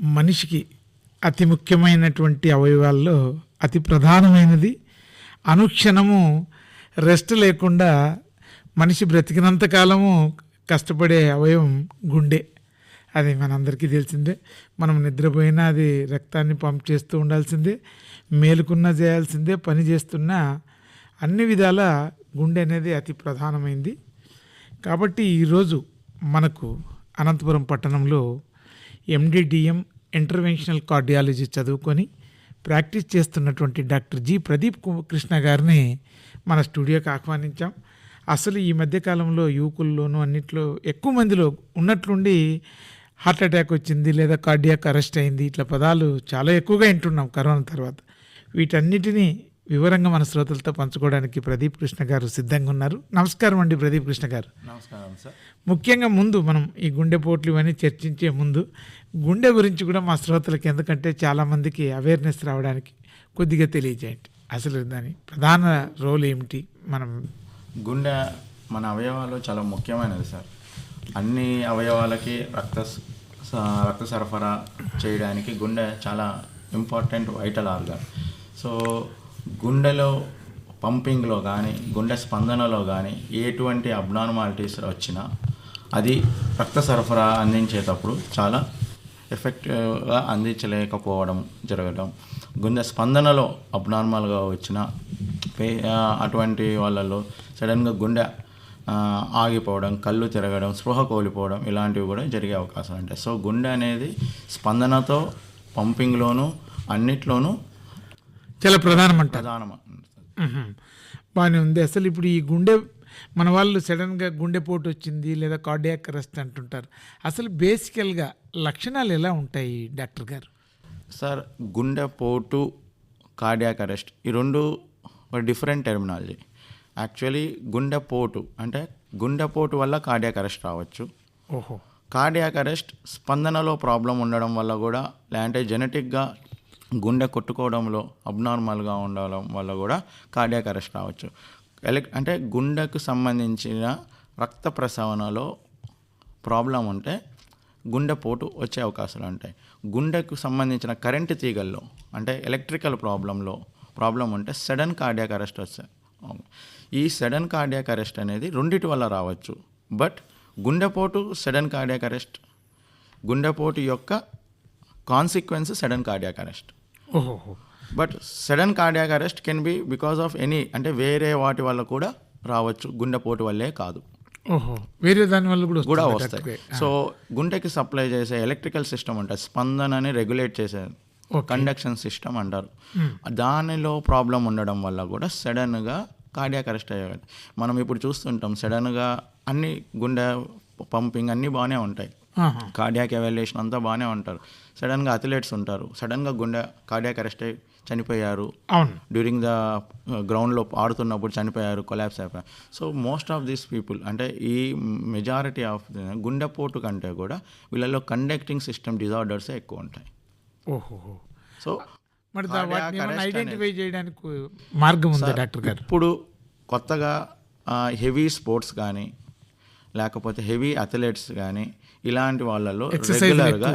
మనిషికి అతి ముఖ్యమైనటువంటి అవయవాల్లో అతి ప్రధానమైనది. అనుక్షణము రెస్ట్ లేకుండా మనిషి బ్రతికినంత కాలము కష్టపడే అవయవం గుండె. అది మనందరికీ తెలిసిందే. మనం నిద్రపోయినా అది రక్తాన్ని పంప్ చేస్తూ ఉండాల్సిందే. మేలుకున్నా చేయాల్సిందే. పని చేస్తున్నా అన్ని విధాల గుండె అనేది అతి ప్రధానమైంది. కాబట్టి ఈరోజు మనకు అనంతపురం పట్టణంలో ఎండిడిఎం ఇంటర్వెన్షనల్ కార్డియాలజీ చదువుకొని ప్రాక్టీస్ చేస్తున్నటువంటి డాక్టర్ జి ప్రదీప్ కు- కృష్ణ గారిని మన స్టూడియోకి ఆహ్వానించాం. అసలు ఈ మధ్యకాలంలో యువకుల్లోనూ అన్నిట్లో ఎక్కువ మందిలో ఉన్నట్లుండి హార్ట్ అటాక్ వచ్చింది లేదా కార్డియాక్ అరెస్ట్ అయింది ఇట్లా పదాలు చాలా ఎక్కువగా వింటున్నాం కరోనా తర్వాత. వీటన్నిటినీ వివరంగా మన శ్రోతలతో పంచుకోవడానికి ప్రదీప్ కృష్ణ గారు సిద్ధంగా ఉన్నారు. నమస్కారం అండి ప్రదీప్ కృష్ణ గారు. నమస్కారం సార్. ముఖ్యంగా ముందు మనం ఈ గుండెపోట్లు ఇవన్నీ చర్చించే ముందు గుండె గురించి కూడా మా శ్రోతలకు ఎందుకంటే చాలామందికి అవేర్నెస్ రావడానికి కొద్దిగా తెలియజేయండి. అసలు దాని ప్రధాన రోల్ ఏమిటి? మనం గుండె మన అవయవాలు చాలా ముఖ్యమైనది సార్. అన్ని అవయవాలకి రక్త రక్త సరఫరా చేయడానికి గుండె చాలా ఇంపార్టెంట్ వైటల్ ఆర్గన్ సో గుండెలో పంపింగ్లో కానీ గుండె స్పందనలో కానీ ఎటువంటి అబ్నార్మాలిటీస్ వచ్చినా అది రక్త సరఫరా అందించేటప్పుడు చాలా ఎఫెక్టివ్గా అందించలేకపోవడం జరగడం గుండె స్పందనలో అబ్నార్మల్గా వచ్చిన అటువంటి వాళ్ళలో సడన్గా గుండె ఆగిపోవడం కళ్ళు తిరగడం స్పృహ కోల్పోవడం ఇలాంటివి కూడా జరిగే అవకాశాలు ఉంటాయి సో గుండె అనేది స్పందనతో పంపింగ్లోనూ అన్నిట్లోనూ చాలా ప్రధానం మ్మ్. బాగానే ఉంది. అసలు ఇప్పుడు ఈ గుండె మన వాళ్ళు సడన్గా గుండెపోటు వచ్చింది లేదా కార్డియాక్ అరెస్ట్ అంటుంటారు. అసలు బేసికల్గా లక్షణాలు ఎలా ఉంటాయి డాక్టర్ గారు? సార్ గుండెపోటు కార్డియాక్ అరెస్ట్ ఈ రెండు ఒక డిఫరెంట్ టెర్మినాలజీ. యాక్చువల్లీ గుండెపోటు అంటే గుండెపోటు వల్ల కార్డియాక్ అరెస్ట్ రావచ్చు. ఓహో. కార్డియాక్ అరెస్ట్ స్పందనలో ప్రాబ్లం ఉండడం వల్ల కూడా లేదంటే జెనెటిక్గా గుండె కొట్టుకోవడంలో అబ్నార్మల్గా ఉండడం వల్ల కూడా కార్డియాక్ అరెస్ట్ రావచ్చు. ఎలక్ అంటే గుండెకు సంబంధించిన రక్త ప్రసవణలో ప్రాబ్లం ఉంటే గుండెపోటు వచ్చే అవకాశాలు ఉంటాయి. గుండెకు సంబంధించిన కరెంటు తీగల్లో అంటే ఎలక్ట్రికల్ ప్రాబ్లంలో ప్రాబ్లం ఉంటే సడన్ కార్డియాక్ అరెస్ట్ వస్తాయి ఈ సడన్ కార్డియాక్ అరెస్ట్ అనేది రెండిటి వల్ల రావచ్చు. బట్ గుండెపోటు సడన్ కార్డియాక్ అరెస్ట్ గుండెపోటు యొక్క consequence sudden cardiac arrest. But sudden cardiac arrest can be because of any అంటే వేరే వాటి వల్ల కూడా రావచ్చు గుండెపోటు వల్లే కాదు. వేరే దాని వల్ల కూడా కూడా వస్తుందా వస్తాయి? సో గుండెకి సప్లై చేసే ఎలక్ట్రికల్ సిస్టమ్ ఉంటుంది స్పందనని రెగ్యులేట్ చేసే కండక్షన్ సిస్టమ్ అంటారు. దానిలో ప్రాబ్లం ఉండడం వల్ల కూడా సడన్గా కార్డియాక్ అరెస్ట్ అయ్యే మనం ఇప్పుడు చూస్తుంటాం సడన్గా అన్ని గుండె పంపింగ్ అన్నీ బాగానే ఉంటాయి. కార్డియాక్ ఎవాల్యుయేషన్ అంతా బాగానే ఉంటారు. సడన్గా అథ్లెట్స్ ఉంటారు. సడన్గా గుండె కార్డియాక్ అరెస్ట్ అయ్యి చనిపోయారు. అవును. డ్యూరింగ్ ద గ్రౌండ్లో ఆడుతున్నప్పుడు చనిపోయారు కొలాప్స్ అయిపోయారు. So most of these people అంటే ఈ మెజారిటీ ఆఫ్ గుండెపోటు కంటే కూడా వీళ్ళలో కండక్టింగ్ సిస్టమ్ డిజార్డర్స్ ఎక్కువ ఉంటాయి. ఓహో. సో మరి ఐడెంటిఫై చేయడానికి మార్గం ఉందా డాక్టర్ గారు? ఇప్పుడు కొత్తగా హెవీ స్పోర్ట్స్ కానీ లేకపోతే హెవీ అథ్లెట్స్ కానీ ఇలాంటి వాళ్ళలో రెగ్యులర్గా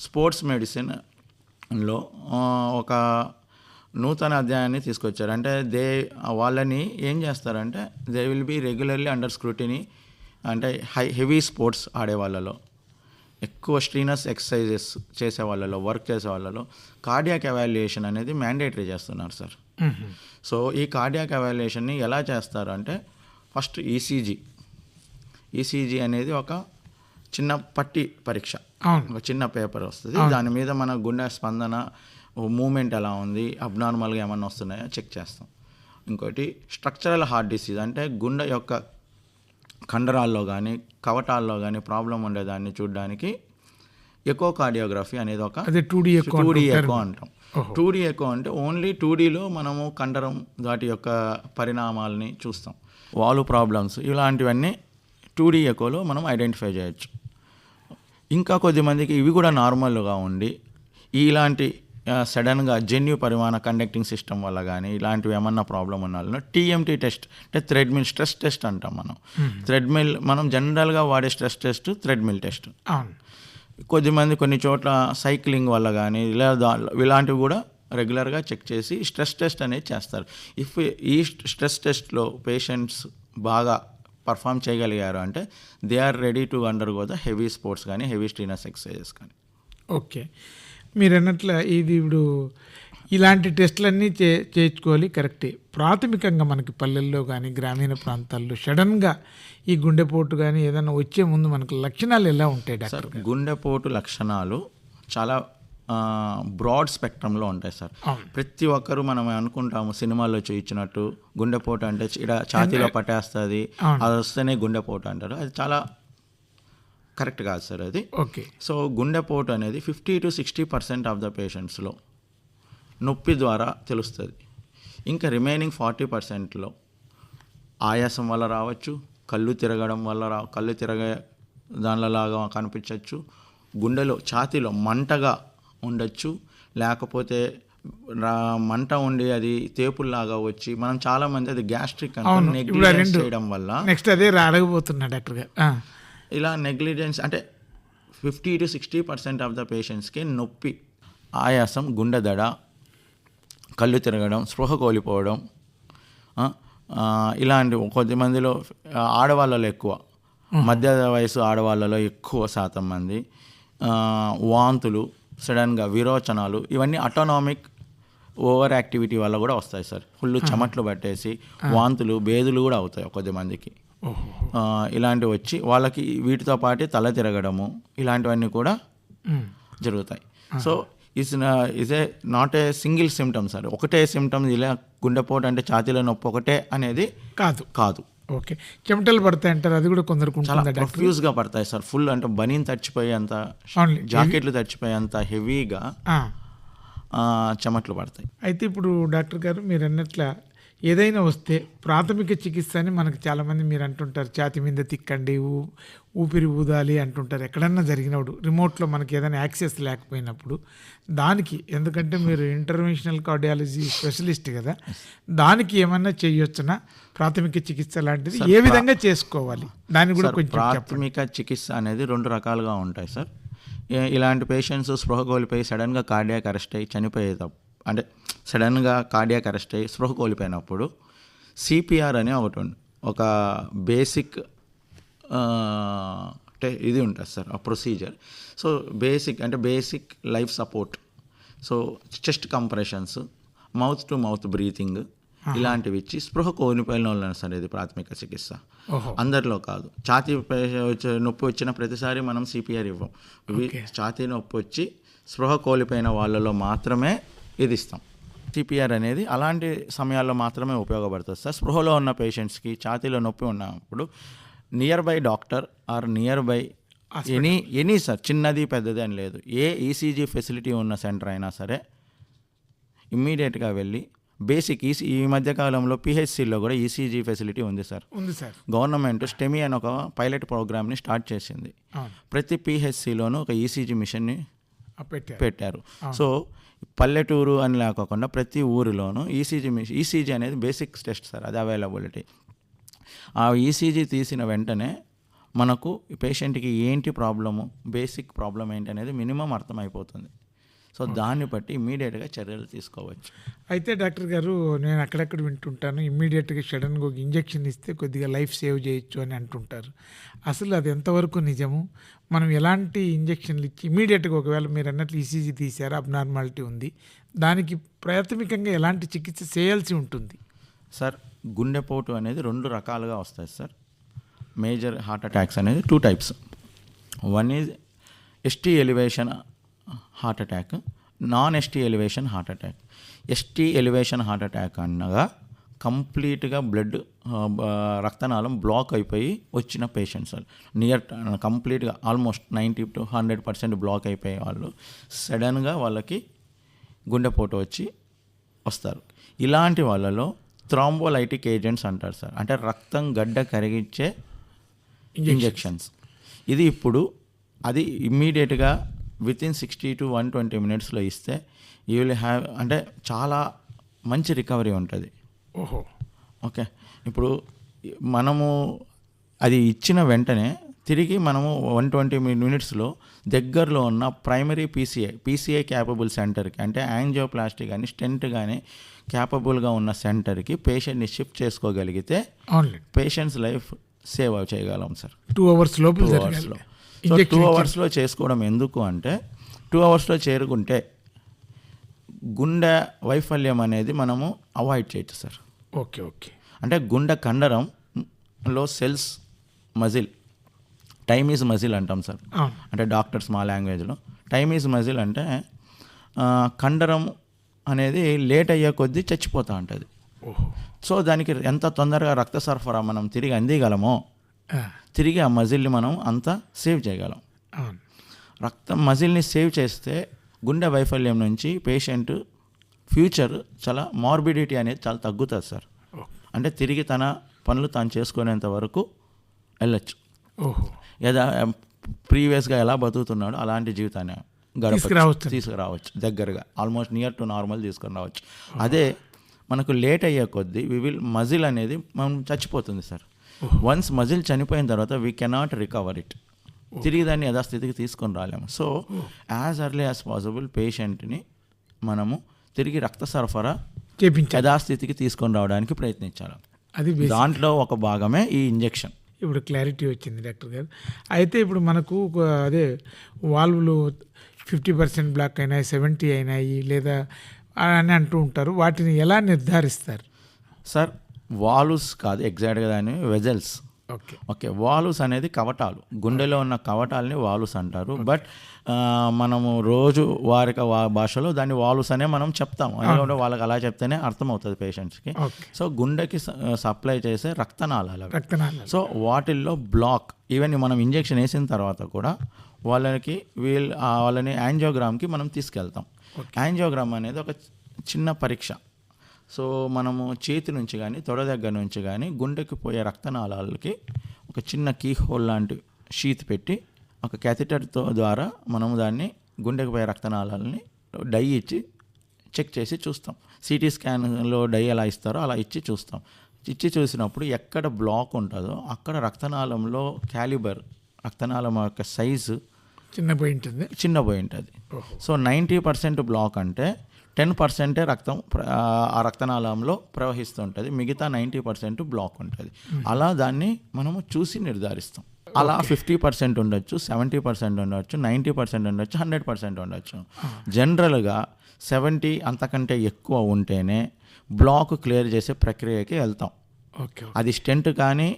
స్పోర్ట్స్ మెడిసిన్లో ఒక నూతన అధ్యాయాన్ని తీసుకొచ్చారు. అంటే దే వాళ్ళని ఏం చేస్తారంటే they will be regularly under scrutiny అంటే హై హెవీ స్పోర్ట్స్ ఆడే వాళ్ళలో ఎక్కువ స్ట్రీనస్ ఎక్సర్సైజెస్ చేసే వాళ్ళలో వర్క్ చేసే వాళ్ళలో కార్డియాక్ ఎవాల్యుయేషన్ అనేది మ్యాండేటరీ చేస్తున్నారు సార్. సో ఈ కార్డియాక్ ఎవాల్యుయేషన్ని ఎలా చేస్తారు అంటే ఫస్ట్ ఈసీజీ ఈసీజీ అనేది ఒక చిన్న పట్టి పరీక్ష. ఒక చిన్న పేపర్ వస్తుంది. దాని మీద మన గుండె స్పందన మూమెంట్ ఎలా ఉంది అబ్నార్మల్గా ఏమన్నా వస్తున్నాయో చెక్ చేస్తాం. ఇంకోటి స్ట్రక్చరల్ హార్ట్ డిసీజ్ అంటే గుండె యొక్క కండరాల్లో కానీ కవటాల్లో కానీ ప్రాబ్లం ఉండేదాన్ని చూడడానికి ఎకో కార్డియోగ్రఫీ అనేది ఒక అదే టూ డి ఎక్కువ టూ డీ అంటుంటారు. ఎకో అంటాం. టూ డీ ఎకో అంటే ఓన్లీ టూ డీలో మనము కండరం వాటి యొక్క పరిణామాలని చూస్తాం. వాలు ప్రాబ్లమ్స్ ఇలాంటివన్నీ టూ డీ ఎకోలో మనం ఐడెంటిఫై చేయొచ్చు. ఇంకా కొద్దిమందికి ఇవి కూడా నార్మల్గా ఉండి ఇలాంటి సడన్గా జన్యు పరిమాణ కండక్టింగ్ సిస్టమ్ వల్ల కానీ ఇలాంటివి ఏమన్నా ప్రాబ్లం ఉన్న టీఎంటీ టెస్ట్ అంటే థ్రెడ్మిల్ స్ట్రెస్ టెస్ట్ అంటాం మనం. థ్రెడ్మిల్ మనం జనరల్గా వాడే స్ట్రెస్ టెస్ట్ థ్రెడ్మిల్ టెస్ట్. కొద్దిమంది కొన్ని చోట్ల సైక్లింగ్ వల్ల కానీ ఇలా ఇలాంటివి కూడా రెగ్యులర్గా చెక్ చేసి స్ట్రెస్ టెస్ట్ అనేది చేస్తారు. ఇఫ్ ఈ స్ట్రెస్ టెస్ట్లో పేషెంట్స్ బాగా పర్ఫామ్ చేయగలిగారు అంటే they are ready to undergo the heavy sports కానీ హెవీ స్ట్రీనస్ ఎక్సర్సైజెస్ కానీ ఓకే. మీరు అన్నట్ల ఇది ఇప్పుడు ఇలాంటి టెస్టులన్నీ చే చేయించుకోవాలి కరెక్టే. ప్రాథమికంగా మనకి పల్లెల్లో కానీ గ్రామీణ ప్రాంతాల్లో సడన్గా ఈ గుండెపోటు కానీ ఏదైనా వచ్చే ముందు మనకు లక్షణాలు ఎలా ఉంటాయి డాక్టర్ గుండెపోటు లక్షణాలు చాలా బ్రాడ్ స్పెక్ట్రంలో ఉంటాయి సార్. ప్రతి ఒక్కరు మనం అనుకుంటాము సినిమాల్లో చూయించినట్టు గుండెపోటు అంటే ఇక్కడ ఛాతీలో పట్టేస్తుంది. అది వస్తేనే గుండెపోటు అంటారు. అది చాలా కరెక్ట్ కాదు సార్ అది. ఓకే. సో గుండెపోటు అనేది fifty to sixty percent of the పేషెంట్స్లో నొప్పి ద్వారా తెలుస్తుంది. ఇంకా రిమైనింగ్ ఫార్టీ పర్సెంట్లో ఆయాసం వల్ల రావచ్చు కళ్ళు తిరగడం వల్ల రా కళ్ళు తిరగే దానిలాగా కనిపించవచ్చు గుండెలో ఛాతీలో మంటగా ఉండొచ్చు. లేకపోతే మంట ఉండి అది తేపుల్లాగా వచ్చి మనం చాలామంది అది గ్యాస్ట్రిక్ నెగ్లిజెన్స్ చేయడం వల్ల. నెక్స్ట్ అదే రా- అడగబోతున్నా డాక్టర్ గారు. ఇలా నెగ్లిజెన్స్ అంటే fifty to sixty percent of the పేషెంట్స్కి నొప్పి ఆయాసం గుండె దడ కళ్ళు తిరగడం స్పృహ కోల్పోవడం ఇలాంటి కొద్ది మందిలో ఆ, ఆడవాళ్ళలో ఎక్కువ మధ్య వయసు ఆడవాళ్ళలో ఎక్కువ శాతం మంది వాంతులు సడన్గా విరోచనాలు ఇవన్నీ అటోనామిక్ ఓవర్ యాక్టివిటీ వల్ల కూడా వస్తాయి సార్. ఫుల్ చెమట్లు పట్టేసి వాంతులు బేదులు కూడా అవుతాయి కొద్ది మందికి ఇలాంటివి వచ్చి వాళ్ళకి వీటితో పాటు తల తిరగడము ఇలాంటివన్నీ కూడా జరుగుతాయి. So is is a not a single symptom sir. ఒకటే సిమ్టమ్ ఇలా గుండెపోటు అంటే ఛాతీలో నొప్పి ఒకటే అనేది కాదు. కాదు. ఓకే. చెమటలు పడతాయి అంటారు అది కూడా చాలా ఉంటుందా డాక్టర్? ప్రొఫ్యూజ్గా పడతాయి సార్. ఫుల్ అంటే బనీన్ తడిచిపోయేంత. జాకెట్లు తడిచిపోయేంత హెవీగా చెమట్లు పడతాయి. అయితే ఇప్పుడు డాక్టర్ గారు మీరు అన్నట్ల ఏదైనా వస్తే ప్రాథమిక చికిత్స అని మనకు చాలామంది మీరు అంటుంటారు ఛాతి మీద తిక్కండి ఊ ఊపిరి ఊదాలి అంటుంటారు. ఎక్కడన్నా జరిగినప్పుడు రిమోట్లో మనకి ఏదైనా యాక్సెస్ లేకపోయినప్పుడు దానికి ఎందుకంటే మీరు ఇంటర్వెన్షనల్ కార్డియాలజీ స్పెషలిస్ట్ కదా దానికి ఏమన్నా చేయొచ్చునా? ప్రాథమిక చికిత్స లాంటిది ఏ విధంగా చేసుకోవాలి? దాన్ని కూడా కొంచెం ప్రాథమిక చికిత్స అనేది రెండు రకాలుగా ఉంటాయి సార్. ఇలాంటి పేషెంట్స్ స్పృహ కోల్పోయి సడన్గా కార్డియాక్ అరెస్ట్ అయ్యి చనిపోయేటప్పుడు అంటే సడన్గా కార్డియాక్ అరెస్ట్ అయ్యి స్పృహ కోల్పోయినప్పుడు సిపిఆర్ అనే ఒకటి ఉంది ఒక బేసిక్ ఇది ఉంటుంది సార్ ఆ ప్రొసీజర్. సో బేసిక్ అంటే basic life support. So chest compressions mouth to mouth breathing ఇలాంటివి ఇచ్చి స్పృహ కోల్పోయిన వాళ్ళని సార్ ఇది ప్రాథమిక చికిత్స. అందరిలో కాదు. ఛాతీ నొప్పి వచ్చిన ప్రతిసారి మనం సిపిఆర్ ఇవ్వం. ఇవి ఛాతీ నొప్పి వచ్చి స్పృహ కోల్పోయిన వాళ్ళలో మాత్రమే ఇది ఇస్తాం సిపిఆర్ అనేది అలాంటి సమయాల్లో మాత్రమే ఉపయోగపడుతుంది. సార్ స్పృహలో ఉన్న పేషెంట్స్కి ఛాతీలో నొప్పి ఉన్నప్పుడు nearby doctor or nearby any any sir చిన్నది పెద్దది అని లేదు. ఏ ఈసీజీ ఫెసిలిటీ ఉన్న సెంటర్ అయినా సరే ఇమ్మీడియట్గా వెళ్ళి బేసిక్ ఈసీ ఈ మధ్య కాలంలో పిహెచ్సిలో కూడా ఈసీజీ ఫెసిలిటీ ఉంది సార్. ఉంది సార్. గవర్నమెంట్ స్టెమీ అని ఒక పైలట్ ప్రోగ్రామ్ని స్టార్ట్ చేసింది. ప్రతి పిహెచ్సిలోనూ ఒక ఈసీజీ మిషన్ని ఆ, పెట్టారు. పెట్టారు. సో పల్లెటూరు అని లేకోకుండా ప్రతి ఊరిలోనూ ఈసీజీ మిషన్ ఈసీజీ అనేది బేసిక్ టెస్ట్ సార్ అది అవైలబిలిటీ ఆ ఈసీజీ తీసిన వెంటనే మనకు పేషెంట్కి ఏంటి ప్రాబ్లము బేసిక్ ప్రాబ్లం ఏంటి అనేది మినిమం అర్థమైపోతుంది. సో దాన్ని బట్టి ఇమీడియట్గా చర్యలు తీసుకోవచ్చు. అయితే డాక్టర్ గారు నేను అక్కడక్కడ వింటుంటాను ఇమ్మీడియట్గా సడన్గా ఒక ఇంజెక్షన్ ఇస్తే కొద్దిగా లైఫ్ సేవ్ చేయొచ్చు అని అంటుంటారు. అసలు అది ఎంతవరకు నిజము? మనం ఎలాంటి ఇంజెక్షన్లు ఇచ్చి ఇమ్మీడియట్గా ఒకవేళ మీరు అన్నట్లు ఈసీజీ తీశారు అబ్నార్మాలిటీ ఉంది దానికి ప్రాథమికంగా ఎలాంటి చికిత్స చేయాల్సి ఉంటుంది? సార్ గుండెపోటు అనేది రెండు రకాలుగా వస్తాయి సార్. మేజర్ హార్ట్ అటాక్స్ అనేది two types. One is ST elevation heart attack non ST elevation heart attack. ST elevation heart attack అనగా కంప్లీట్గా బ్లడ్ రక్తనాళం బ్లాక్ అయిపోయి వచ్చిన పేషెంట్స్ నియర్ కంప్లీట్గా almost ninety to hundred percent block అయిపోయే వాళ్ళు. సడన్గా వాళ్ళకి గుండెపోటు వచ్చి వస్తారు. ఇలాంటి వాళ్ళలో థ్రాంబోలైటిక్ ఏజెంట్స్ అంటారు సార్. అంటే రక్తం గడ్డ కరిగించే ఇంజెక్షన్స్. ఇది ఇప్పుడు అది ఇమ్మీడియట్గా within sixty to one twenty మినిట్స్లో ఇస్తే యూ విల్ హ్యావ్ అంటే చాలా మంచి రికవరీ ఉంటుంది. ఓహో. ఓకే. ఇప్పుడు మనము అది ఇచ్చిన వెంటనే తిరిగి మనము వన్ ట్వంటీ మినిట్స్లో దగ్గరలో ఉన్న ప్రైమరీ పీసీఐ పీసీఐ క్యాపబుల్ సెంటర్కి అంటే యాంజియోప్లాస్టిక్ కానీ స్టెంట్ కానీ క్యాపబుల్గా ఉన్న సెంటర్కి పేషెంట్ని షిఫ్ట్ చేసుకోగలిగితే పేషెంట్స్ లైఫ్ సేవ్ చేయగలం సార్ టూ అవర్స్ లోపల టూ అవర్స్లో సో టూ అవర్స్లో చేసుకోవడం ఎందుకు అంటే టూ అవర్స్లో చేరుకుంటే గుండె వైఫల్యం అనేది మనము అవాయిడ్ చేయొచ్చు సార్ ఓకే ఓకే. అంటే గుండె కండరంలో cells muscle time is muscle అంటాం సార్ అంటే డాక్టర్స్ మా లాంగ్వేజ్లో టైమ్ ఈజ్ మజిల్ అంటే కండరం అనేది లేట్ అయ్యే కొద్దీ చచ్చిపోతూ ఉంటుంది. సో దానికి ఎంత తొందరగా రక్త సరఫరా మనం తిరిగి అందిగలమో తిరిగి ఆ మజిల్ని మనం అంత సేవ్ చేయగలం. రక్తం మజిల్ని సేవ్ చేస్తే గుండె వైఫల్యం నుంచి పేషెంట్ ఫ్యూచర్ చాలా మార్బిడిటీ అనేది చాలా తగ్గుతుంది సార్. అంటే తిరిగి తన పనులు తాను చేసుకునేంత వరకు వెళ్ళొచ్చు. ఏదా ప్రీవియస్గా ఎలా బతుకుతున్నాడో అలాంటి జీవితాన్ని గడప తీసుకురావచ్చు. తీసుకురావచ్చు దగ్గరగా. ఆల్మోస్ట్ నియర్ టు నార్మల్ తీసుకొని రావచ్చు. అదే మనకు లేట్ అయ్యే కొద్దీ వి విల్ మజిల్ అనేది మనం చచ్చిపోతుంది సార్. వన్స్ మజిల్ చనిపోయిన తర్వాత వీ కెనాట్ రికవర్ ఇట్ తిరిగి దాన్ని యథాస్థితికి తీసుకొని రాలేము. So as early as possible పేషెంట్ని మనము తిరిగి రక్త సరఫరా చేపించాలి. యథాస్థితికి తీసుకొని రావడానికి ప్రయత్నించాలి. అది దాంట్లో ఒక భాగమే ఈ ఇంజెక్షన్. ఇప్పుడు క్లారిటీ వచ్చింది డాక్టర్ గారు. అయితే ఇప్పుడు మనకు అదే వాల్వ్లు ఫిఫ్టీ పర్సెంట్ బ్లాక్ అయినాయి సెవెంటీ అయినాయి లేదా అని అంటూ ఉంటారు. వాటిని ఎలా నిర్ధారిస్తారు? సార్ వాలుస్ కాదు ఎగ్జాక్ట్గా దాన్ని వెజల్స్. ఓకే. ఓకే వాలుస్ అనేది కవటాలు. గుండెలో ఉన్న కవటాలని వాలుస్ అంటారు. బట్ మనము రోజు వారిక వా- భాషలో దాన్ని వాలుస్ అనే మనం చెప్తాము ఎందుకంటే వాళ్ళకి అలా చెప్తేనే అర్థమవుతుంది పేషెంట్స్కి సో గుండెకి సప్లై చేసే రక్తనాళాలు సో వాటిల్లో బ్లాక్ ఈవెన్ మనం ఇంజెక్షన్ వేసిన తర్వాత కూడా వాళ్ళకి వీళ్ళ వాళ్ళని యాంజియోగ్రామ్కి మనం తీసుకెళ్తాం. యాంజియోగ్రామ్ అనేది ఒక చిన్న పరీక్ష. సో మనము చేతి నుంచి కానీ తొడ దగ్గర నుంచి కానీ గుండెకి పోయే రక్తనాళాలకి ఒక చిన్న కీ హోల్ లాంటి షీత్ పెట్టి ఒక క్యాథిటర్తో ద్వారా మనము దాన్ని గుండెకి పోయే రక్తనాళాలని డై ఇచ్చి చెక్ చేసి చూస్తాం. సిటీ స్కాన్లో డై ఎలా ఇస్తారో అలా ఇచ్చి చూస్తాం. ఇచ్చి చూసినప్పుడు ఎక్కడ బ్లాక్ ఉంటుందో అక్కడ రక్తనాళంలో క్యాలిబర్ రక్తనాళం యొక్క సైజు చిన్న పోయి ఉంటుంది. చిన్నపోయి ఉంటుంది. సో నైంటీ పర్సెంట్ బ్లాక్ అంటే టెన్ పర్సెంటే రక్తం ఆ రక్తనాళంలో ప్రవహిస్తుంటుంది. మిగతా నైంటీ పర్సెంట్ బ్లాక్ ఉంటుంది. అలా దాన్ని మనము చూసి నిర్ధారిస్తాం. అలా ఫిఫ్టీ పర్సెంట్ ఉండొచ్చు సెవెంటీ పర్సెంట్ ఉండొచ్చు నైంటీ పర్సెంట్ ఉండొచ్చు హండ్రెడ్ పర్సెంట్ ఉండొచ్చు. జనరల్గా సెవెంటీ అంతకంటే ఎక్కువ ఉంటేనే బ్లాక్ క్లియర్ చేసే ప్రక్రియకి వెళ్తాం. ఓకే. అది స్టెంట్ కానీ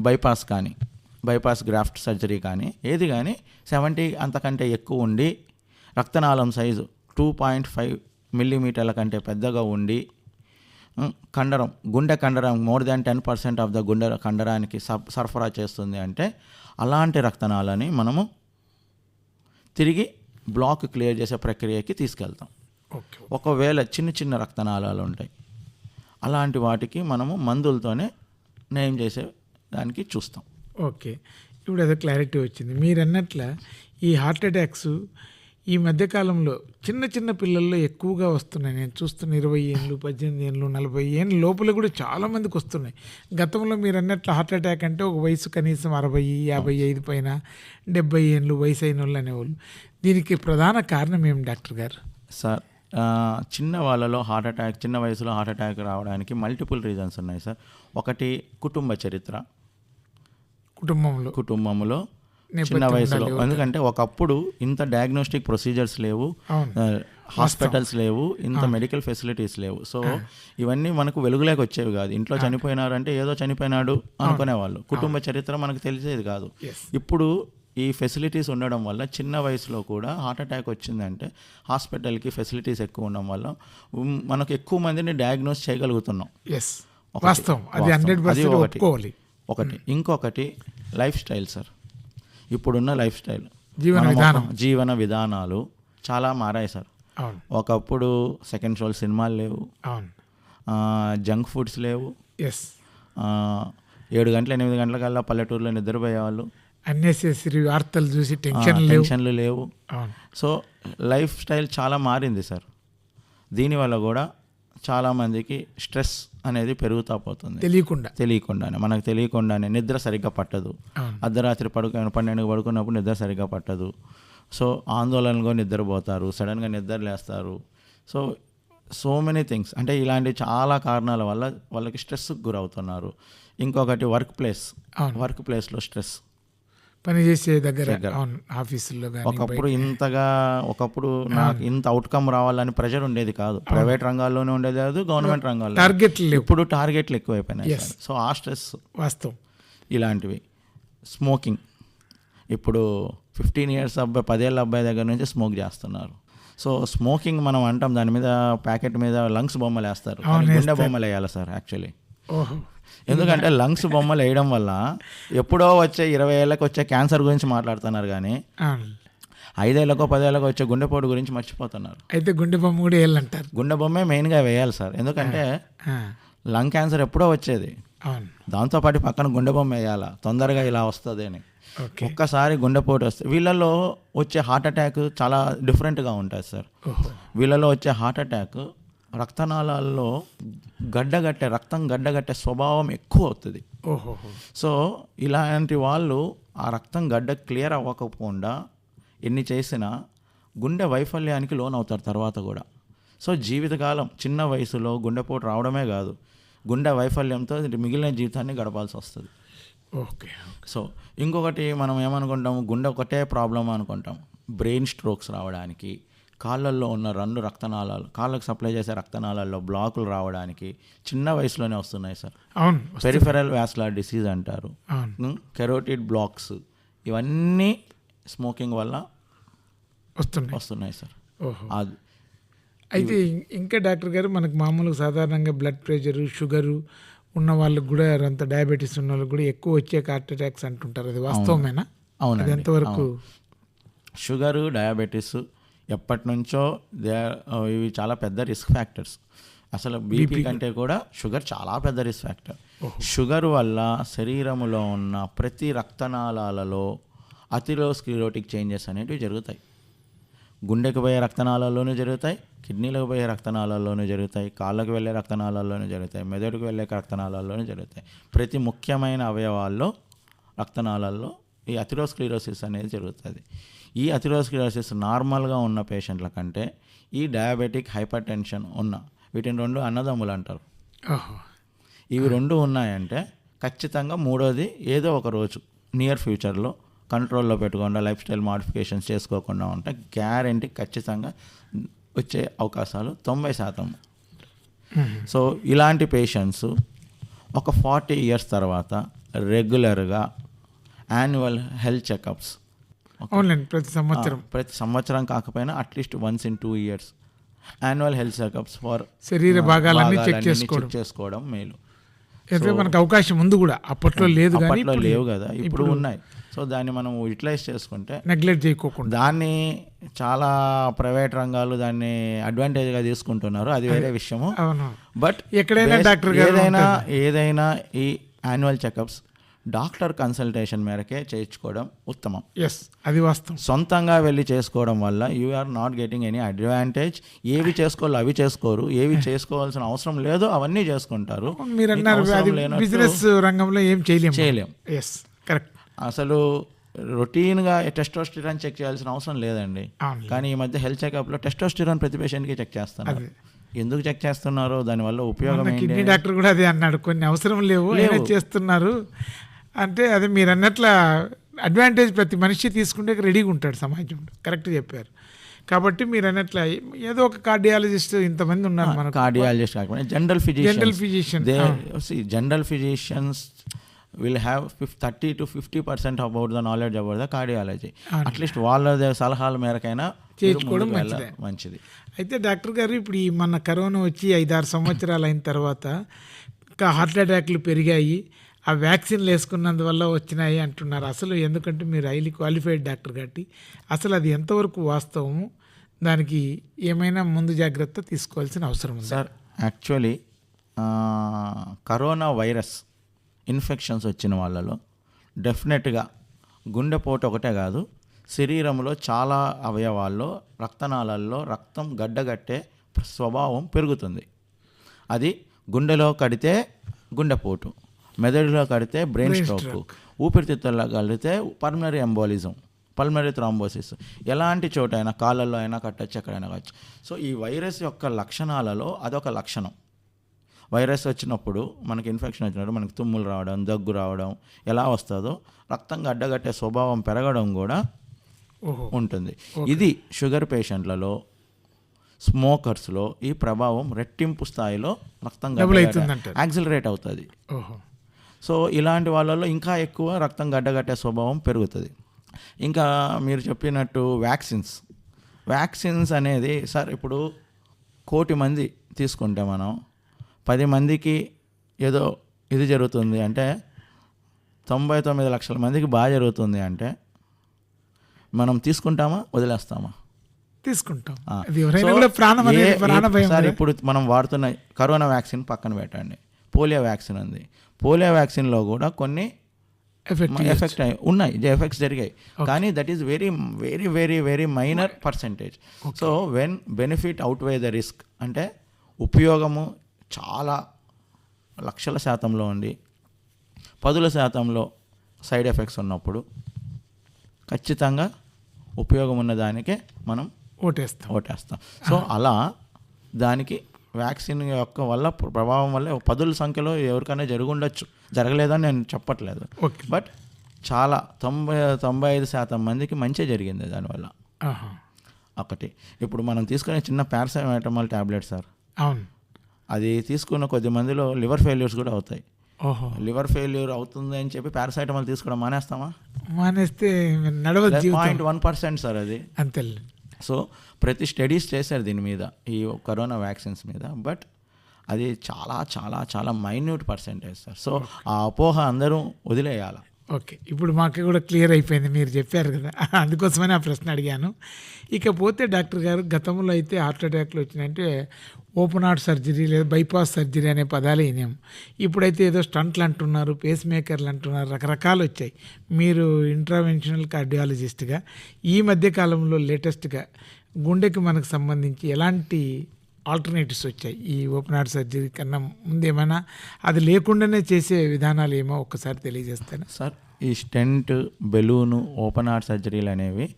బైపాస్ కానీ బైపాస్ గ్రాఫ్ట్ సర్జరీ కానీ ఏది కానీ సెవెంటీ అంతకంటే ఎక్కువ ఉండి రక్తనాళం సైజు టూ పాయింట్ ఫైవ్ మిల్లీమీటర్ల కంటే పెద్దగా ఉండి కండరం గుండె కండరం more than ten percent of the గుండె కండరానికి సరఫరా చేస్తుంది అంటే అలాంటి రక్తనాళాన్ని మనము తిరిగి బ్లాక్ క్లియర్ చేసే ప్రక్రియకి తీసుకెళ్తాం. ఒకవేళ చిన్న చిన్న రక్తనాళాలు ఉంటాయి అలాంటి వాటికి మనము మందులతోనే నయం చేసే దానికి చూస్తాం. ఓకే. ఇప్పుడు అదే క్లారిటీ వచ్చింది. మీరు అన్నట్ల ఈ హార్ట్ అటాక్స్ ఈ మధ్యకాలంలో చిన్న చిన్న పిల్లల్లో ఎక్కువగా వస్తున్నాయి. నేను చూస్తున్న ఇరవై ఏళ్ళు పద్దెనిమిది ఏళ్ళు నలభై ఏళ్ళ లోపల కూడా చాలా మందికి వస్తున్నాయి. గతంలో మీరు అన్నట్లు హార్ట్ అటాక్ అంటే ఒక వయసు కనీసం అరవై యాభై ఐదు పైన డెబ్బై ఏళ్ళు వయసు అయిన వాళ్ళు అనేవాళ్ళు. దీనికి ప్రధాన కారణం ఏం డాక్టర్ గారు? సార్ చిన్న వాళ్ళలో హార్ట్ అటాక్ చిన్న వయసులో హార్ట్ అటాక్ రావడానికి మల్టిపుల్ రీజన్స్ ఉన్నాయి సార్. ఒకటి కుటుంబ చరిత్ర. కుటుంబంలో. కుటుంబంలో చిన్న వయసులో. ఎందుకంటే ఒకప్పుడు ఇంత డయాగ్నోస్టిక్ ప్రొసీజర్స్ లేవు హాస్పిటల్స్ లేవు ఇంత మెడికల్ ఫెసిలిటీస్ లేవు. సో ఇవన్నీ మనకు వెలుగులోకి వచ్చేవి కాదు. ఇంట్లో చనిపోయినారంటే ఏదో చనిపోయినాడు అనుకునేవాళ్ళు. కుటుంబ చరిత్ర మనకు తెలిసేది కాదు. ఇప్పుడు ఈ ఫెసిలిటీస్ ఉండడం వల్ల చిన్న వయసులో కూడా హార్ట్ అటాక్ వచ్చిందంటే హాస్పిటల్కి ఫెసిలిటీస్ ఎక్కువ ఉండడం వల్ల మనకు ఎక్కువ మందిని డయాగ్నోస్ చేయగలుగుతున్నాం. ఒకటి. ఇంకొకటి లైఫ్ స్టైల్ సార్ ఇప్పుడున్న లైఫ్ స్టైల్. జీవన విధానం. జీవన విధానాలు చాలా మారాయి సార్. ఒకప్పుడు సెకండ్ షోల్ సినిమాలు లేవు. జంక్ ఫుడ్స్ లేవు. ఎస్. ఏడు గంటల ఎనిమిది గంటలకల్లా పల్లెటూరులో నిద్రపోయేవాళ్ళు. అన్నెసెసరీ వార్తలు చూసి టెన్షన్ టెన్షన్లు లేవు. సో లైఫ్ స్టైల్ చాలా మారింది సార్. దీనివల్ల కూడా చాలామందికి స్ట్రెస్ అనేది పెరుగుతూ పోతుంది. తెలియకుండా. తెలియకుండానే. మనకు తెలియకుండానే నిద్ర సరిగ్గా పట్టదు. అర్ధరాత్రి పడుకు పన్నెండుకి పడుకున్నప్పుడు నిద్ర సరిగ్గా పట్టదు. సో ఆందోళనగా నిద్రపోతారు. సడన్గా నిద్ర లేస్తారు సో సో మెనీ థింగ్స్. అంటే ఇలాంటి చాలా కారణాల వల్ల వాళ్ళకి స్ట్రెస్కి గురవుతున్నారు. ఇంకొకటి వర్క్ ప్లేస్. వర్క్ ప్లేస్లో స్ట్రెస్. పని చేసే దగ్గర. అవును ఆఫీసుల్లో ఒకప్పుడు ఇంతగా ఒకప్పుడు నాకు ఇంత అవుట్కమ్ రావాలని ప్రెషర్ ఉండేది కాదు. ప్రైవేట్ రంగాల్లోనే ఉండేది కాదు గవర్నమెంట్ రంగాల్లో టార్గెట్లు ఇప్పుడు టార్గెట్లు ఎక్కువైపోయినాయి. సో ఆ స్ట్రెస్ వాస్తవం. ఇలాంటివి. స్మోకింగ్ ఇప్పుడు ఫిఫ్టీన్ ఇయర్స్ అబ్బాయి పదేళ్ళ అబ్బాయి దగ్గర నుంచి స్మోక్ చేస్తున్నారు. సో స్మోకింగ్ మనం అంటాం దాని మీద ప్యాకెట్ మీద లంగ్స్ బొమ్మలు వేస్తారు గుండె బొమ్మలు వేయాలి సార్ యాక్చువల్లీ ఓహో. ఎందుకంటే లంగ్స్ బొమ్మలు వేయడం వల్ల ఎప్పుడో వచ్చే ఇరవై ఏళ్ళకి వచ్చే క్యాన్సర్ గురించి మాట్లాడుతున్నారు కానీ అవును. ఐదేళ్ళకో పదేళ్ళకో వచ్చే గుండెపోటు గురించి మర్చిపోతున్నారు. అయితే గుండె బొమ్మ కూడా వేయాలంటారు. గుండె బొమ్మే మెయిన్గా వేయాలి సార్. ఎందుకంటే లంగ్ క్యాన్సర్ ఎప్పుడో వచ్చేది. దాంతోపాటు పక్కన గుండె బొమ్మ వేయాలా? తొందరగా ఇలా వస్తుంది అని. ఒక్కసారి గుండెపోటు వస్తే వీళ్ళలో వచ్చే హార్ట్ అటాక్ చాలా డిఫరెంట్గా ఉంటుంది సార్. వీళ్ళలో వచ్చే హార్ట్ అటాక్ రక్తనాళాల్లో గడ్డగట్టే రక్తం గడ్డగట్టే స్వభావం ఎక్కువ అవుతుంది. ఓహో. సో ఇలాంటి వాళ్ళు ఆ రక్తం గడ్డ క్లియర్ అవ్వకపోకుండా ఎన్ని చేసినా గుండె వైఫల్యానికి లోన్ అవుతారు తర్వాత కూడా. సో జీవితకాలం చిన్న వయసులో గుండెపోటు రావడమే కాదు గుండె వైఫల్యంతో మిగిలిన జీవితాన్ని గడపాల్సి వస్తుంది. ఓకే సో ఇంకొకటి మనం ఏమనుకుంటాము గుండె ఒకటే ప్రాబ్లం అనుకుంటాం. బ్రెయిన్ స్ట్రోక్స్ రావడానికి కాళ్ళల్లో ఉన్న రెండు రక్తనాళాలు కాళ్ళకు సప్లై చేసే రక్తనాళాల్లో బ్లాకులు రావడానికి చిన్న వయసులోనే వస్తున్నాయి సార్. అవును పెరిఫెరల్ వ్యాస్లార్ డిసీజ్ అంటారు. అవును. కెరోటిడ్ బ్లాక్స్ ఇవన్నీ స్మోకింగ్ వల్ల వస్తున్నాయి. వస్తున్నాయి సార్. అది అయితే ఇంకా డాక్టర్ గారు మనకు మామూలుగా సాధారణంగా బ్లడ్ ప్రెషరు షుగరు ఉన్న వాళ్ళకి కూడా అంత డయాబెటీస్ ఉన్న వాళ్ళకి కూడా ఎక్కువ వచ్చే హార్ట్ అటాక్స్ అంటుంటారు. అది వాస్తవమేనా? అది అవునండి ఎంతవరకు షుగరు డయాబెటీస్ ఎప్పటి నుంచో దే ఇవి చాలా పెద్ద రిస్క్ ఫ్యాక్టర్స్. అసలు బీపీ కంటే కూడా షుగర్ చాలా పెద్ద రిస్క్ ఫ్యాక్టర్. షుగర్ వల్ల శరీరములో ఉన్న ప్రతి రక్తనాళాలలో అతిరోస్క్లిరోటిక్ చేంజెస్ అనేటివి జరుగుతాయి. గుండెకు పోయే రక్తనాళాల్లోనూ జరుగుతాయి కిడ్నీలకు పోయే రక్తనాళాల్లోనూ జరుగుతాయి కాళ్ళకు వెళ్ళే రక్తనాళాల్లోనూ జరుగుతాయి మెదడుకు వెళ్ళే రక్తనాళాల్లోనూ జరుగుతాయి. ప్రతి ముఖ్యమైన అవయవాల్లో రక్తనాళాల్లో ఈ అథిరోస్క్లిరోసిస్ అనేది జరుగుతుంది. ఈ అథిరోస్క్లిరోసిస్ నార్మల్గా ఉన్న పేషెంట్ల కంటే ఈ డయాబెటిక్ హైపర్ టెన్షన్ ఉన్న వీటిని రెండు అన్నదమ్ములు అంటారు. ఇవి రెండు ఉన్నాయంటే ఖచ్చితంగా మూడోది ఏదో ఒక రోజు నియర్ ఫ్యూచర్లో కంట్రోల్లో పెట్టుకుండా లైఫ్ స్టైల్ మాడిఫికేషన్స్ చేసుకోకుండా ఉంటే గ్యారంటీ ఖచ్చితంగా వచ్చే అవకాశాలు తొంభై శాతం. సో ఇలాంటి పేషెంట్స్ ఒక ఫార్టీ ఇయర్స్ తర్వాత రెగ్యులర్గా యాన్యువల్ హెల్త్ చెకప్స్ అవునండి ప్రతి సంవత్సరం. ప్రతి సంవత్సరం కాకపోయినా at least once in two years annual health checkups for శరీర భాగాలన్నీ చెక్ చేసుకోవడం. చేసుకోవడం మేలు. అయితే మనకు అవకాశం ఉంది కూడా. అప్పట్లో లేదు అప్పట్లో లేవు కదా. ఇప్పుడు ఉన్నాయి. సో దాన్ని మనం యూటిలైజ్ చేసుకుంటే నెగ్లెక్ట్ చేయకోకుండా. దాన్ని చాలా ప్రైవేట్ రంగాలు దాన్ని అడ్వాంటేజ్గా తీసుకుంటున్నారు. అది వేరే విషయము. బట్ ఎక్కడైనా డాక్టర్ ఏదైనా ఏదైనా ఈ యాన్యువల్ చెకప్స్ డాక్టర్ కన్సల్టేషన్ మేరకే చేయించుకోవడం ఉత్తమం. ఎస్ అది వాస్తవం. సొంతంగా వెళ్ళి చేసుకోవడం వల్ల you are not getting any advantage ఏవి చేసుకోవాలో అవి చేసుకోరు. ఏవి చేసుకోవాల్సిన అవసరం లేదో అవన్నీ చేసుకుంటారు. మీరు అన్నారు బిజినెస్ రంగంలో ఏం చేయలేము. చేయలేం ఎస్ కరెక్ట్ అసలు రొటీన్గా టెస్టోస్టిరాన్ చెక్ చేయాల్సిన అవసరం లేదండి. కానీ ఈ మధ్య హెల్త్ చెకప్లో టెస్టోస్టిరాన్ ప్రతి పేషెంట్కి చెక్ చేస్తున్నారు. ఎందుకు చెక్ చేస్తున్నారో దానివల్ల ఉపయోగం కిడ్నీ డాక్టర్ కూడా అదే అన్నాడు. కొన్ని అవసరం లేవు. చేస్తున్నారు. అంటే అది మీరు అన్నట్ల అడ్వాంటేజ్ ప్రతి మనిషి తీసుకుంటే రెడీగా ఉంటాడు సమాజంలో. కరెక్ట్ చెప్పారు. కాబట్టి మీరు అన్నట్ల ఏదో ఒక కార్డియాలజిస్ట్ ఇంతమంది ఉన్నారు మనకు. కార్డియాలజిస్ట్ కాకుండా general general physician physician general physicians will have fif thirty to fifty percent about the knowledge about the cardiology at least వాళ్ళ సలహాల మేరకైనా వెళ్ళ- మంచిదే. మంచిది. అయితే డాక్టర్ గారు ఇప్పుడు ఈ మన కరోనా వచ్చి ఐదారు సంవత్సరాలు అయిన తర్వాత ఇంకా హార్ట్ అటాక్లు పెరిగాయి. ఆ వ్యాక్సిన్లు వేసుకున్నందువల్ల వచ్చినాయి అంటున్నారు. అసలు ఎందుకంటే మీరు హైలీ క్వాలిఫైడ్ డాక్టర్ కాబట్టి అసలు అది ఎంతవరకు వాస్తవము? దానికి ఏమైనా ముందు జాగ్రత్త తీసుకోవాల్సిన అవసరం ఉంది? Sir actually corona virus infections వచ్చిన వాళ్ళలో డెఫినెట్గా గుండెపోటు ఒకటే కాదు శరీరంలో చాలా అవయవాల్లో రక్తనాళాల్లో రక్తం గడ్డగట్టే స్వభావం పెరుగుతుంది. అది గుండెలో కడితే గుండెపోటు మెదడులో కడితే బ్రెయిన్ స్ట్రోక్ ఊపిరితిత్తుల్లో కడితే పల్మనరీ ఎంబోలిజం పల్మనరీ థ్రాంబోసిస్ ఎలాంటి చోటైనా కాళ్ళల్లో అయినా కట్టచ్చు ఎక్కడైనా కట్టచ్చు సో ఈ వైరస్ యొక్క లక్షణాలలో అదొక లక్షణం. వైరస్ వచ్చినప్పుడు మనకి ఇన్ఫెక్షన్ వచ్చినప్పుడు మనకి తుమ్ములు రావడం దగ్గు రావడం ఎలా వస్తుందో రక్తం గడ్డగట్టే స్వభావం పెరగడం కూడా ఉంటుంది. ఇది షుగర్ పేషెంట్లలో స్మోకర్స్లో ఈ ప్రభావం రెట్టింపు స్థాయిలో రక్తం Double అవుతుందంటారు. యాక్సిలరేట్ అవుతుంది. సో ఇలాంటి వాళ్ళలో ఇంకా ఎక్కువ రక్తం గడ్డగట్టే స్వభావం పెరుగుతుంది. ఇంకా మీరు చెప్పినట్టు వ్యాక్సిన్స్. వ్యాక్సిన్స్ అనేది సార్ ఇప్పుడు కోటి మంది తీసుకుంటే మనం పది మందికి ఏదో ఇది జరుగుతుంది అంటే తొంభై తొమ్మిది లక్షల మందికి బాగా జరుగుతుంది అంటే మనం తీసుకుంటామా వదిలేస్తామా? తీసుకుంటాం. సార్. ఇప్పుడు మనం వాడుతున్న కరోనా వ్యాక్సిన్ పక్కన పెట్టండి. పోలియో వ్యాక్సిన్ ఉంది. పోలియో వ్యాక్సిన్లో కూడా కొన్ని ఎఫెక్ట్ ఎఫెక్ట్ ఉన్నాయి. ఎఫెక్ట్స్ జరిగాయి. కానీ that is very very very very minor percentage so when benefit outweigh the risk అంటే ఉపయోగము చాలా లక్షల శాతంలో ఉండి పదుల శాతంలో సైడ్ ఎఫెక్ట్స్ ఉన్నప్పుడు ఖచ్చితంగా ఉపయోగం ఉన్న దానికే మనం ఓటేస్తాం. ఓటేస్తాం. సో అలా దానికి వ్యాక్సిన్ యొక్క వల్ల ప్ర- ప్రభావం వల్ల పదుల సంఖ్యలో ఎవరికైనా జరుగుండొచ్చు. జరగలేదని నేను చెప్పట్లేదు. బట్ చాలా తొంభై తొంభై ఐదు శాతం మందికి మంచి జరిగింది దానివల్ల. ఒకటి. ఇప్పుడు మనం తీసుకునే చిన్న పారాసెటమాల్ ట్యాబ్లెట్ సార్. అవును. అది తీసుకున్న కొద్ది మందిలో లివర్ ఫెయిల్యూర్స్ కూడా అవుతాయి. ఓహో. లివర్ ఫెయిల్యూర్ అవుతుంది అని చెప్పి పారాసెటమాల్ తీసుకోవడం మానేస్తామా? మానేస్తే నడవదు పాయింట్ వన్ పర్సెంట్ సార్ అది. అంతే సో ప్రతి స్టడీస్ చేశారు దీని మీద ఈ కరోనా వ్యాక్సిన్స్ మీద. బట్ అది చాలా చాలా చాలా మైన్యూట్ పర్సెంటేజ్ సార్. సో ఆ అపోహ అందరూ వదిలేయాలి? ఓకే ఇప్పుడు మాకు కూడా క్లియర్ అయిపోయింది మీరు చెప్పారు కదా. అందుకోసమని ఆ ప్రశ్న అడిగాను. ఇకపోతే డాక్టర్ గారు గతంలో అయితే హార్ట్ అటాక్లు వచ్చినాయంటే ఓపెన్ హార్ట్ సర్జరీ లేదా బైపాస్ సర్జరీ అనే పదాలు వినాం ఇప్పుడైతే ఏదో స్టంట్లు అంటున్నారు పేస్ మేకర్లు అంటున్నారు రకరకాలు వచ్చాయి. మీరు ఇంట్రావెన్షనల్ కార్డియాలజిస్ట్గా ఈ మధ్య కాలంలో లేటెస్ట్గా గుండెకి మనకు సంబంధించి ఎలాంటి ఆల్టర్నేటివ్స్ వచ్చాయి. ఈ ఓపెన్ హార్ట్ సర్జరీ కన్నా ముందేమైనా అది లేకుండానే చేసే విధానాలు ఏమో ఒక్కసారి తెలియజేస్తాను. సార్ ఈ స్టెంట్ బెలూను ఓపెన్ హార్ట్ సర్జరీలు అనేవి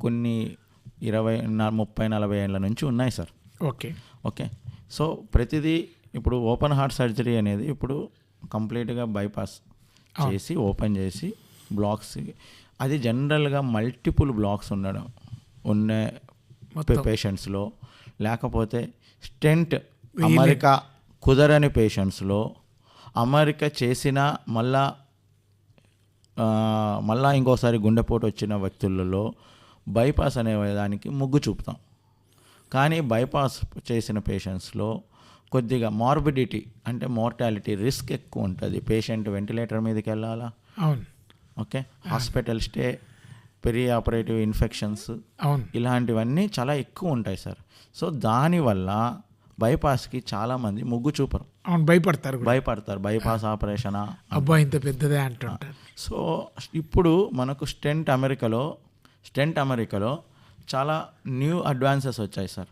కొన్ని ఇరవై ముప్పై నలభై ఏళ్ళ నుంచి ఉన్నాయి సార్. ఓకే. ఓకే. సో ప్రతిదీ ఇప్పుడు ఓపెన్ హార్ట్ సర్జరీ అనేది ఇప్పుడు కంప్లీట్గా బైపాస్ చేసి ఓపెన్ చేసి బ్లాక్స్ అది జనరల్గా మల్టిపుల్ బ్లాక్స్ ఉండడం. ఉన్న పేషెంట్స్లో. లేకపోతే స్టెంట్ అమెరిక కుదరని పేషెంట్స్లో అమెరిక చేసిన మళ్ళా మళ్ళా ఇంకోసారి గుండెపోటు వచ్చిన వ్యక్తులలో బైపాస్ అనే దానికి మొగ్గు చూపుతాం. కానీ బైపాస్ చేసిన పేషెంట్స్లో కొద్దిగా మార్బిడిటీ అంటే మోర్టాలిటీ రిస్క్ ఎక్కువ ఉంటుంది. పేషెంట్ వెంటిలేటర్ మీదకి వెళ్ళాలా? అవును. Okay? Hospital stay perioperative infections అవును. ఇలాంటివన్నీ చాలా ఎక్కువ ఉంటాయి సార్. సో దానివల్ల బైపాస్కి చాలామంది మొగ్గు చూపరు. అవును భయపడతారు భయపడతారు. బైపాస్ ఆపరేషనా అబ్బా ఇంత పెద్దదే అంటుంటారు. సో ఇప్పుడు మనకు స్టెంట్ అమెరికాలో స్టెంట్ అమెరికాలో చాలా న్యూ అడ్వాన్సెస్ వచ్చాయి సార్.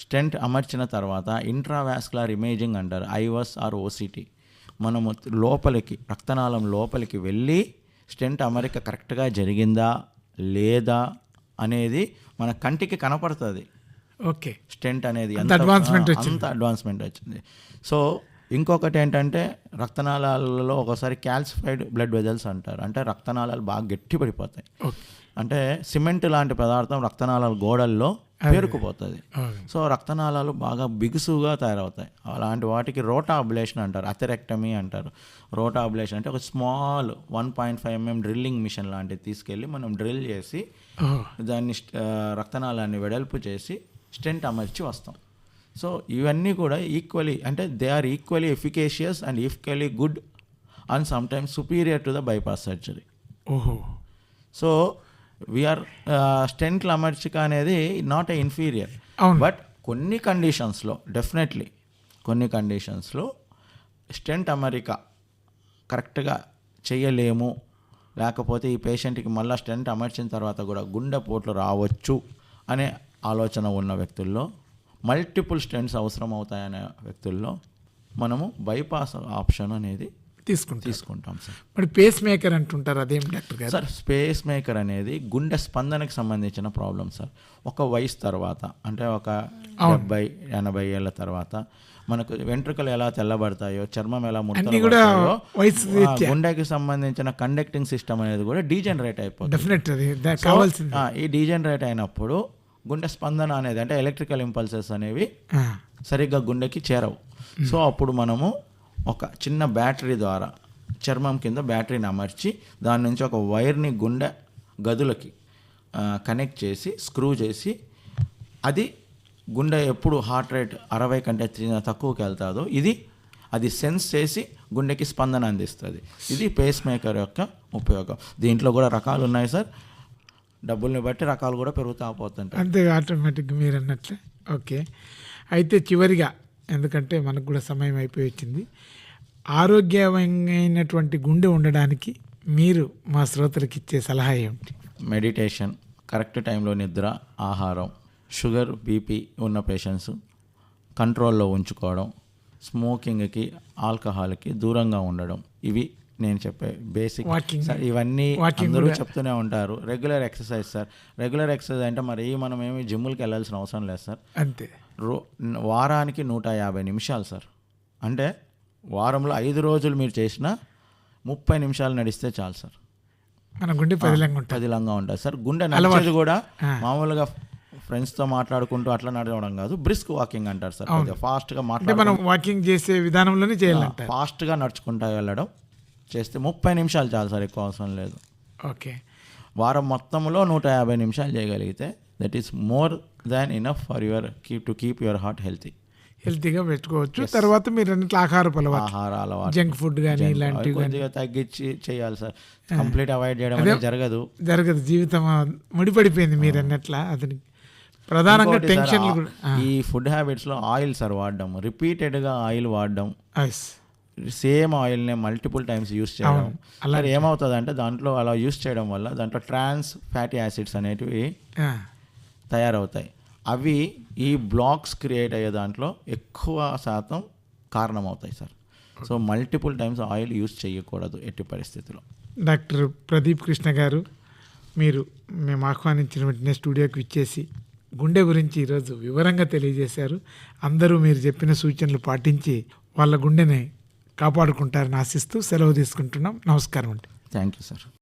స్టెంట్ అమర్చిన తర్వాత ఇంట్రావాస్కులర్ ఇమేజింగ్ అంటారు ఐవస్ ఆర్ ఓసిటీ మనము లోపలికి రక్తనాళం లోపలికి వెళ్ళి స్టెంట్ అమరిక కరెక్ట్గా జరిగిందా? లేదా అనేది మన కంటికి కనపడుతుంది. ఓకే. స్టెంట్ అనేది అంత వచ్చింది. అంత అడ్వాన్స్మెంట్ వచ్చింది. సో ఇంకొకటి ఏంటంటే రక్తనాళాలలో ఒకసారి క్యాల్సిఫైడ్ బ్లడ్ వెజల్స్ అంటారు. అంటే రక్తనాళాలు బాగా గట్టిపడిపోతాయి. ఓకే. అంటే సిమెంట్ లాంటి పదార్థం రక్తనాళాల గోడల్లో పేరుకుపోతుంది. సో రక్తనాళాలు బాగా బిగుసుగా తయారవుతాయి. అలాంటి వాటికి రోటా అబ్లేషన్ అంటారు అథెరెక్టమీ అంటారు. రోటా అబ్లేషన్ అంటే ఒక small one point five mm drilling machine లాంటిది తీసుకెళ్ళి మనం డ్రిల్ చేసి దాన్ని రక్తనాళాన్ని వెడల్పు చేసి స్టెంట్ అమర్చి వస్తాం. సో ఇవన్నీ కూడా ఈక్వలీ అంటే they are equally efficacious and equally good and sometimes superior to the bypass surgery. ఓహో. సో వీఆర్ స్టెంట్ల అమర్చిక అనేది నాట్ ఏ ఇన్ఫీరియర్. బట్ కొన్ని కండిషన్స్లో డెఫినెట్లీ కొన్ని కండిషన్స్లో స్టెంట్ అమరిక కరెక్ట్గా చేయలేము లేకపోతే ఈ పేషెంట్కి మళ్ళీ స్టెంట్ అమర్చిన తర్వాత కూడా గుండెపోట్లు రావచ్చు అనే ఆలోచన ఉన్న వ్యక్తుల్లో మల్టిపుల్ స్టెంట్స్ అవసరం అవుతాయనే వ్యక్తుల్లో మనము బైపాస్ ఆప్షన్ అనేది తీసుకుంటారు. తీసుకుంటాం సార్. మరి పేస్ మేకర్ అంటుంటారు అదేం డాక్టర్ గారు? సార్ స్పేస్ మేకర్ అనేది గుండె స్పందనకి సంబంధించిన ప్రాబ్లం సార్. ఒక వయసు తర్వాత అంటే ఒక డెబ్బై ఎనభై ఏళ్ళ తర్వాత మనకు వెంట్రుకలు ఎలా తెల్లబడతాయో చర్మం ఎలా ముడతలు గుండెకి సంబంధించిన కండక్టింగ్ సిస్టమ్ అనేది కూడా డీజనరేట్ అయిపోతుంది. ఈ డీజనరేట్ అయినప్పుడు గుండె స్పందన అనేది అంటే ఎలక్ట్రికల్ ఇంపల్సెస్ అనేవి సరిగ్గా గుండెకి చేరవు. సో అప్పుడు మనము ఒక చిన్న బ్యాటరీ ద్వారా చర్మం కింద బ్యాటరీని అమర్చి దాని నుంచి ఒక వైర్ని గుండె గదులకి కనెక్ట్ చేసి స్క్రూ చేసి అది గుండె ఎప్పుడు హార్ట్ రేట్ అరవై కంటే తక్కువకి వెళ్తాదో ఇది అది సెన్స్ చేసి గుండెకి స్పందన అందిస్తుంది. ఇది పేస్ మేకర్ యొక్క ఉపయోగం. దీంట్లో కూడా రకాలు ఉన్నాయి సార్. డబ్బుల్ని బట్టి రకాలు కూడా పెరుగుతా పోతుంటాయి. అంతే ఆటోమేటిక్గా మీరు అన్నట్లే. ఓకే. అయితే చివరిగా ఎందుకంటే మనకు కూడా సమయం అయిపోయి వచ్చింది ఆరోగ్యమైనటువంటి గుండె ఉండడానికి మీరు మా శ్రోతలకు ఇచ్చే సలహా ఏమిటి? మెడిటేషన్ కరెక్ట్ టైంలో నిద్ర ఆహారం షుగర్ బీపీ ఉన్న పేషెంట్స్ కంట్రోల్లో ఉంచుకోవడం స్మోకింగ్కి ఆల్కహాల్కి దూరంగా ఉండడం ఇవి నేను చెప్పే బేసిక్. సార్ ఇవన్నీ అందరూ. చెప్తూనే ఉంటారు. Regular exercise sir. Regular exercise అంటే మరి మనం ఏమి జిమ్ములకి వెళ్ళాల్సిన అవసరం లేదు సార్. అంతే. రో వారానికి నూట యాభై నిమిషాలు సార్. అంటే వారంలో ఐదు రోజులు మీరు చేసిన ముప్పై నిమిషాలు నడిస్తే చాలు సార్. మన గుండె పదిలంగా ఉంటుంది. పదిలంగా ఉంటుంది సార్. గుండె నడిచేది కూడా. మామూలుగా ఫ్రెండ్స్తో మాట్లాడుకుంటూ అట్లా నడవడం కాదు బ్రిస్క్ వాకింగ్ అంటారు సార్. ఫాస్ట్గా మాట్లాడ మనం వాకింగ్ చేసే విధానంలోనే చేయాలంటారు. ఫాస్ట్గా నడుచుకుంటా వెళ్ళడం చేస్తే ముప్పై నిమిషాలు చాలు సార్ ఎక్కువ అవసరం లేదు. ఓకే. వారం మొత్తంలో నూట యాభై నిమిషాలు చేయగలిగితే that is more than enough for your keep to keep your heart healthy హెల్తీగా పెట్టుకోవచ్చు. తర్వాత మీరు అన్నట్లు ఆహారపు అలవాటు ఆహార అలవాటు. జంక్ ఫుడ్ కానీ ఇలాంటివి కొద్దిగా తగ్గించి చేయాలి సార్. కంప్లీట్ అవాయిడ్ చేయడం జరగదు. జరగదు. జీవితం ముడిపడిపోయింది మీరు అన్నట్ల. అతనికి ప్రధానంగా కూడా ఈ ఫుడ్ హ్యాబిట్స్లో ఆయిల్ సార్ వాడడం. రిపీటెడ్గా ఆయిల్ వాడడం. సేమ్ ఆయిల్ నే మల్టిపుల్ టైమ్స్ యూస్ చేయడం. అలా ఏమవుతుంది అంటే దాంట్లో అలా యూస్ చేయడం వల్ల దాంట్లో ట్రాన్స్ ఫ్యాటీ యాసిడ్స్ అనేటివి తయారవుతాయి. అవి ఈ బ్లాక్స్ క్రియేట్ అయ్యే దాంట్లో ఎక్కువ శాతం కారణమవుతాయి sir. So multiple times oil use చేయకూడదు ఎట్టి పరిస్థితిలో. డాక్టర్ ప్రదీప్ కృష్ణ గారు మీరు మేము ఆహ్వానించిన వెంటనే స్టూడియోకి ఇచ్చేసి గుండె గురించి ఈరోజు వివరంగా తెలియజేశారు. అందరూ మీరు చెప్పిన సూచనలు పాటించి వాళ్ళ గుండెని కాపాడుకుంటారని ఆశిస్తూ సెలవు తీసుకుంటున్నాం. నమస్కారం అండి. Thank you sir.